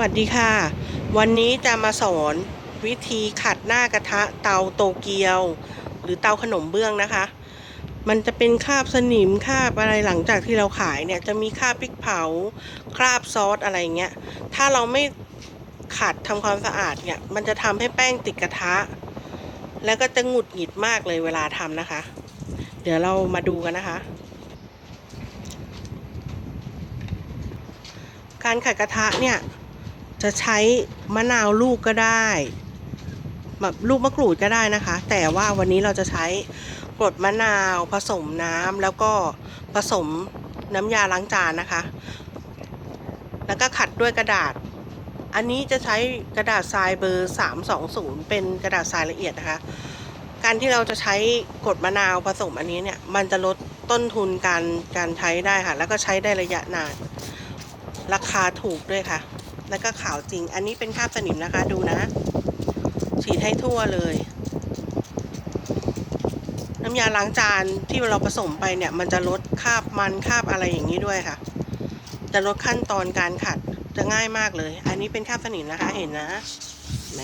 วัสดีค่ะ วันนี้จะมาสอนวิธีขัดหน้ากระทะเตาโตเกียว หรือเตาขนมเบื้องนะคะ มันจะเป็นคราบสนิมคราบอะไรหลังจากที่เราขายเนี่ยจะมีคราบพริกเผาคราบซอสอะไรเงี้ยถ้าเราไม่ขัดทำความสะอาดเนี่ยมันจะทำให้แป้งติดกระทะ แล้วก็จะหงุดหงิดมากเลยเวลาทำนะคะ เดี๋ยวเรามาดูกันนะคะการขัดกระทะเนี่ย จะใช้มะนาวลูกก็ได้แบบลูกมะกรูดก็ได้นะคะ แต่ว่าวันนี้เราจะใช้กรดมะนาวผสมน้ำแล้วก็ผสมน้ำยาล้างจานนะคะ แล้วก็ขัดด้วยกระดาษ อันนี้จะใช้กระดาษทรายเบอร์ 320 เป็นกระดาษทรายละเอียดนะคะ การที่เราจะใช้กรดมะนาวผสมอันนี้เนี่ย มันจะลดต้นทุนการการใช้ได้ค่ะ แล้วก็ใช้ได้ระยะนาน ราคาถูกด้วยค่ะ แล้วก็ขาวจริง อันนี้เป็นคราบสนิมนะคะดูนะ ฉีดให้ทั่วเลย น้ำยาล้างจานที่เราผสมไปเนี่ย มันจะลดคราบมันคราบอะไรอย่างนี้ด้วยค่ะ จะลดขั้นตอนการขัดจะง่ายมากเลย อันนี้เป็นคราบสนิมนะคะเห็นนะนไหม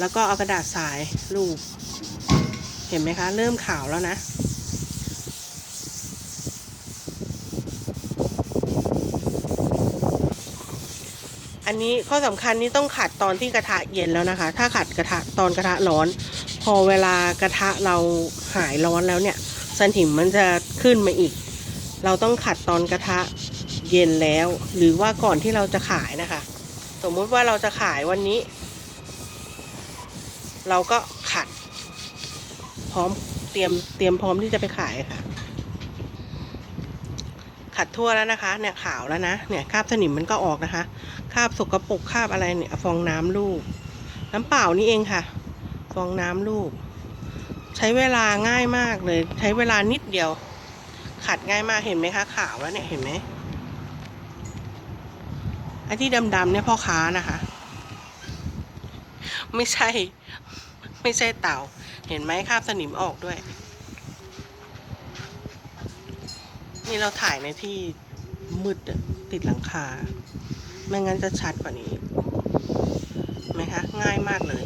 แล้วก็เอากระดาษทรายรูปเห็นไหมคะ เริ่มขาวแล้วนะ อันนี้ข้อสำคัญนี่ต้องขัดตอนที่กระทะเย็นแล้วนะคะ ถ้าขัดกระทะตอนกระทะร้อน พอเวลากระทะเราหายร้อนแล้วเนี่ยสันถิมมันจะขึ้นมาอีก เราต้องขัดตอนกระทะเย็นแล้ว หรือว่าก่อนที่เราจะขายนะคะ สมมุติว่าเราจะขายวันนี้ เราก็ขัด พร้อมเตรียมเตรียมพร้อมที่จะไปขายค่ะ ขัดทั่วแล้วนะคะ เนี่ยขาวแล้วนะ เนี่ยคราบสนิมมันก็ออกนะคะ คราบสกปรกคราบอะไรเนี่ยฟองน้ำลูก น้ำเปล่านี่เองค่ะ ฟองน้ำลูก ใช้เวลาง่ายมากเลย ใช้เวลานิดเดียว ขัดง่ายมากเห็นไหมคะขาวแล้วเนี่ยเห็นไหมไอ้ที่ดำๆเนี่ยพ่อค้านะคะ ไม่ใช่ ไม่ใช่เต่า เห็นไหมคราบสนิมออกด้วย นี่เราถ่ายในที่มืดติดหลังคา ไม่งั้นจะชัดกว่านี้ไหมคะ ง่ายมากเลย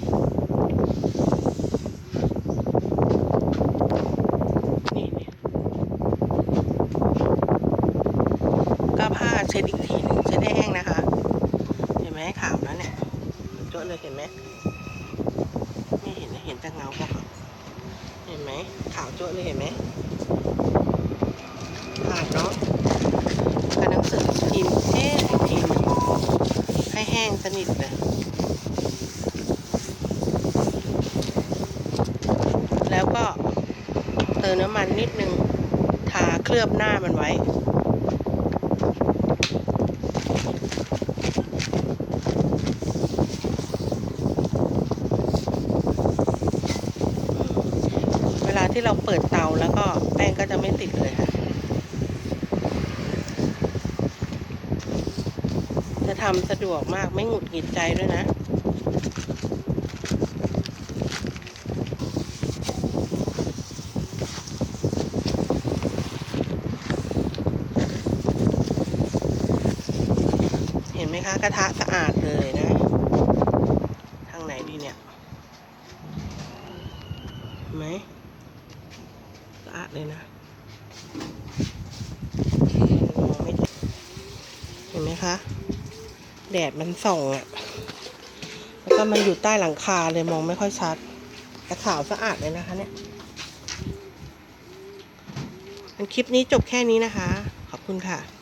นี่นี่ก็ผ้าเช็ดอีกทีหนึงเช็ดให้แห้งนะคะ เห็นไหมขาวแล้วเนี่ยโจ้เลยเห็นไหมไม่เห็นเห็นแต่เงาพวกเขาเห็นไหมขาวโจ้เลยเห็นไหม ขาดเนาะกับหนังสือพิมพ์แห้งอีกทีหนึ่งให้ แห้งสนิทเลยแล้วก็เติมน้ำมันนิดนึง ทาเคลือบหน้ามันไว้ เวลาที่เราเปิดเตาแล้วก็แป้งก็จะไม่ติดเลยค่ะ จะ ทำสะดวกมากไม่หงุดหงิดใจด้วยนะ เห็นไหมคะกระทะสะอาดเลยนะ ทางไหนดีเนี่ยเห็นไหมสะอาดเลยนะเห็นไหมคะ แดดมันส่องอะแล้วก็มันอยู่ใต้หลังคาเลยมองไม่ค่อยชัด แต่ขาวสะอาดเลยนะคะเนี่ยอันคลิปนี้จบแค่นี้นะคะ ขอบคุณค่ะ